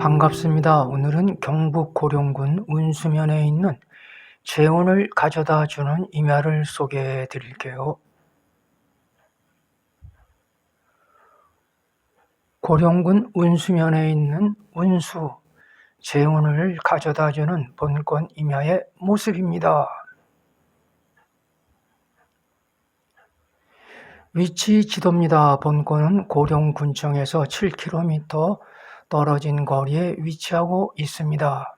반갑습니다. 오늘은 경북 고령군 운수면에 있는 재혼을 가져다 주는 임야를 소개해 드릴게요. 고령군 운수면에 있는 운수 재혼을 가져다 주는 본권 임야의 모습입니다. 위치 지도입니다. 본권은 고령군청에서 7km 떨어진 거리에 위치하고 있습니다.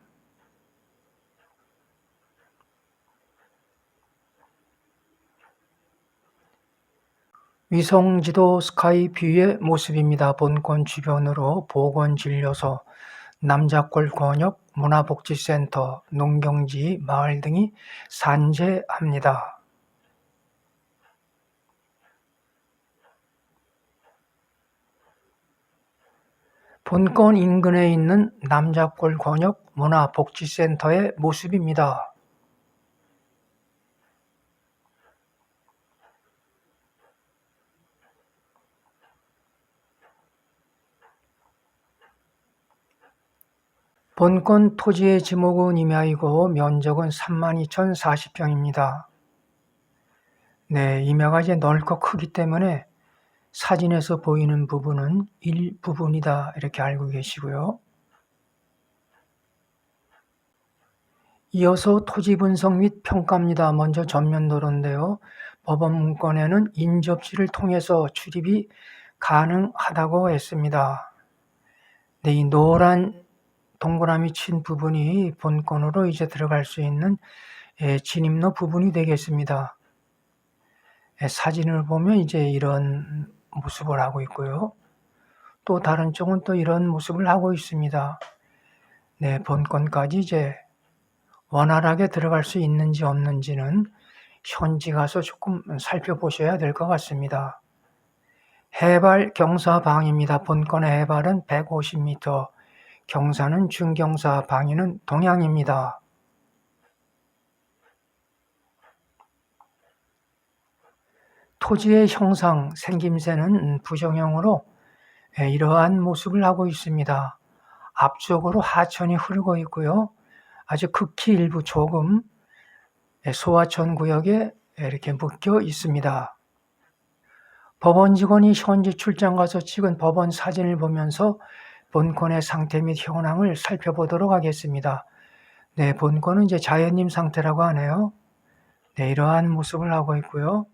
위성지도 스카이뷰의 모습입니다. 본권 주변으로 보건진료소, 남자골 권역, 문화복지센터, 농경지, 마을 등이 산재합니다. 본권 인근에 있는 남자골 권역 문화복지센터의 모습입니다. 본권 토지의 지목은 임야이고 면적은 32,040평입니다. 네, 임야가 이제 넓고 크기 때문에 사진에서 보이는 부분은 일부분이다 이렇게 알고 계시고요. 이어서 토지 분석 및 평가입니다. 먼저 전면도로인데요. 법원 문건에는 인접지를 통해서 출입이 가능하다고 했습니다. 네, 이 노란 동그라미 친 부분이 본건으로 이제 들어갈 수 있는 예, 진입로 부분이 되겠습니다. 예, 사진을 보면 이제 이런 모습을 하고 있고요. 또 다른 쪽은 또 이런 모습을 하고 있습니다. 네, 본건까지 이제 원활하게 들어갈 수 있는지 없는지는 현지 가서 조금 살펴보셔야 될 것 같습니다. 해발 경사방입니다. 본건의 해발은 150m, 경사는 중경사, 방위는 동향입니다. 토지의 형상, 생김새는 부정형으로 예, 이러한 모습을 하고 있습니다. 앞쪽으로 하천이 흐르고 있고요. 아주 극히 일부 조금 예, 소하천 구역에 이렇게 묶여 있습니다. 법원 직원이 현지 출장 가서 찍은 법원 사진을 보면서 본권의 상태 및 현황을 살펴보도록 하겠습니다. 네, 본권은 이제 자연님 상태라고 하네요. 네, 이러한 모습을 하고 있고요.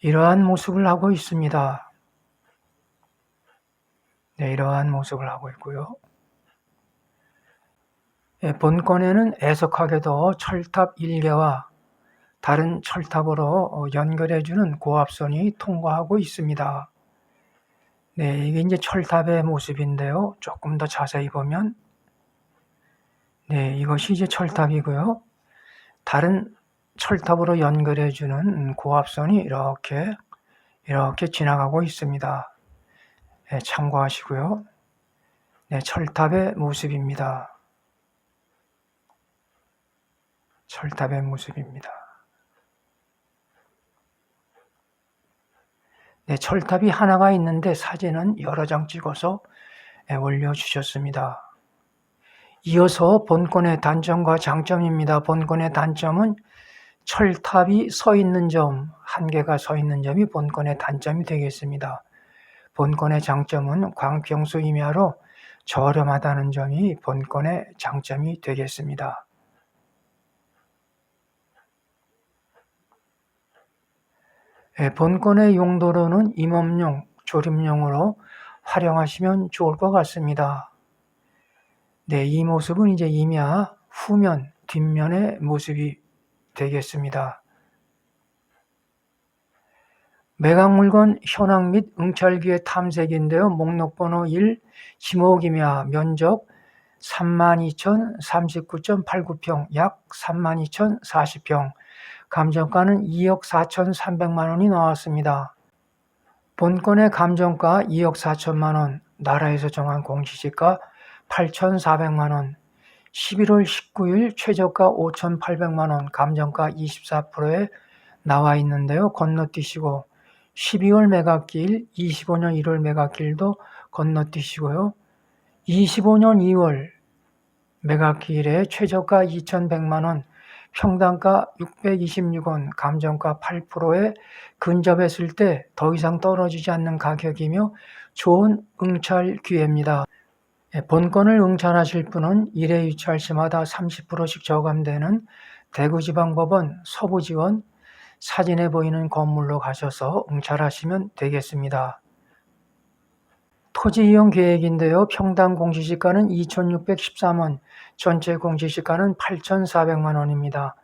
이러한 모습을 하고 있습니다. 네, 이러한 모습을 하고 있고요. 네, 본권에는 애석하게도 철탑 1개와 다른 철탑으로 연결해주는 고압선이 통과하고 있습니다. 네, 이게 이제 철탑의 모습인데요. 조금 더 자세히 보면, 네, 이것이 이제 철탑이고요. 다른 철탑으로 연결해주는 고압선이 이렇게, 이렇게 지나가고 있습니다. 네, 참고하시고요. 네, 철탑의 모습입니다. 철탑의 모습입니다. 네, 철탑이 하나가 있는데 사진은 여러 장 찍어서 예, 올려주셨습니다. 이어서 본권의 단점과 장점입니다. 본권의 단점은 철탑이 서 있는 점, 한 개가 서 있는 점이 본권의 단점이 되겠습니다. 본권의 장점은 광평수 임야로 저렴하다는 점이 본권의 장점이 되겠습니다. 예, 본권의 용도로는 임업용, 조립용으로 활용하시면 좋을 것 같습니다. 네, 이 모습은 이제 임야 후면, 뒷면의 모습이 되겠습니다. 매각물건 현황 및 응찰기의 탐색인데요. 목록번호 1, 지목임야 면적 32,039.89평, 약 32,040평, 감정가는 2억 4,300만 원이 나왔습니다. 본건의 감정가 2억 4천만 원, 나라에서 정한 공시지가 8,400만 원, 11월 19일 최저가 5,800만 원, 감정가 24%에 나와 있는데요. 건너뛰시고 12월 매각길, 25년 1월 매각길도 건너뛰시고요. 25년 2월 매각길에 최저가 2,100만 원, 평당가 626원, 감정가 8%에 근접했을 때 더 이상 떨어지지 않는 가격이며 좋은 응찰 기회입니다. 예, 본건을 응찰하실 분은 1회 유찰 시마다 30%씩 저감되는 대구지방법원 서부지원 사진에 보이는 건물로 가셔서 응찰하시면 되겠습니다. 토지 이용 계획인데요. 평당 공시지가는 2,613원, 전체 공시지가는 8,400만 원입니다.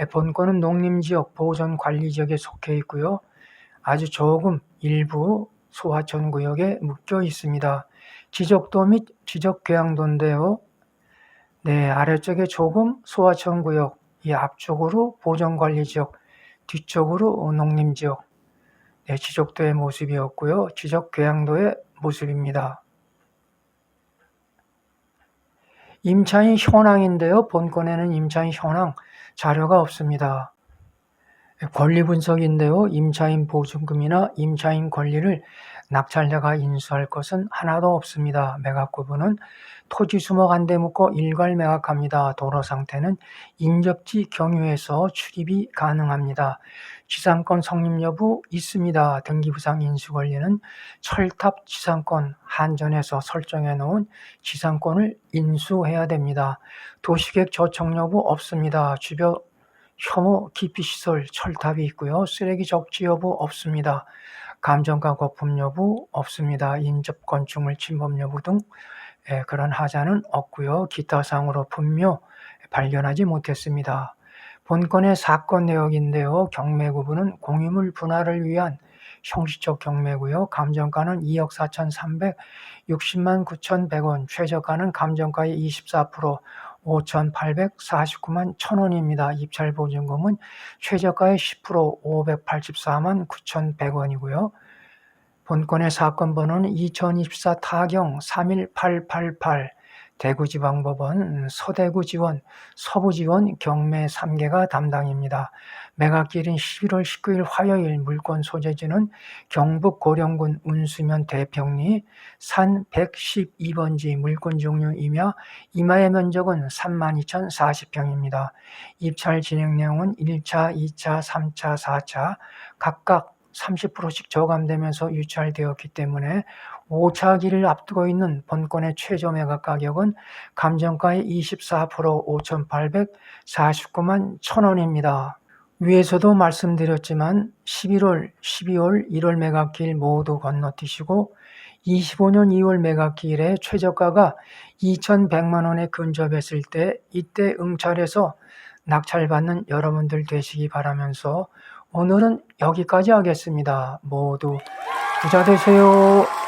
예, 본건은 농림지역 보존관리지역에 속해 있고요. 아주 조금 일부 소하천 구역에 묶여 있습니다. 지적도 및 지적교양도인데요. 네, 아래쪽에 조금 소하천 구역, 이 앞쪽으로 보존관리지역, 뒤쪽으로 농림지역, 네, 지적도의 모습이었고요. 지적교양도의 모습입니다. 임차인 현황인데요. 본건에는 임차인 현황 자료가 없습니다. 권리 분석인데요. 임차인 보증금이나 임차인 권리를 낙찰자가 인수할 것은 하나도 없습니다. 매각구분은 토지 수목 안대 묶어 일괄 매각합니다. 도로 상태는 인접지 경유에서 출입이 가능합니다. 지상권 성립 여부 있습니다. 등기부상 인수 권리는 철탑 지상권 한전에서 설정해 놓은 지상권을 인수해야 됩니다. 도시계획 저촉 여부 없습니다. 주변 혐오 기피 시설 철탑이 있고요. 쓰레기 적지 여부 없습니다. 감정가 거품 여부 없습니다. 인접 건축물 침범 여부 등 예, 그런 하자는 없고요. 기타 사항으로 분묘 발견하지 못했습니다. 본건의 사건 내역인데요. 경매 구분은 공유물 분할을 위한 형식적 경매고요. 감정가는 2억 4,360만 9,100원, 최저가는 감정가의 24%, 5,849만 1,000원입니다. 입찰 보증금은 최저가의 10% 584만 9,100원이고요. 본건의 사건 번호는 2024 타경 31888 대구지방법원 서대구지원 서부지원 경매 3개가 담당입니다. 매각일인 11월 19일 화요일 물건 소재지는 경북 고령군 운수면 대평리 산 112번지 물건 종류이며 임야의 면적은 32,040평입니다. 입찰 진행 내용은 1차, 2차, 3차, 4차 각각 30%씩 저감되면서 유찰되었기 때문에 5차기를 앞두고 있는 본건의 최저 매각 가격은 감정가의 24% 5,849만 1,000원입니다. 위에서도 말씀드렸지만 11월, 12월, 1월 매각길 모두 건너뛰시고 25년 2월 매각길에 최저가가 2,100만 원에 근접했을 때 이때 응찰해서 낙찰받는 여러분들 되시기 바라면서 오늘은 여기까지 하겠습니다. 모두 부자 되세요.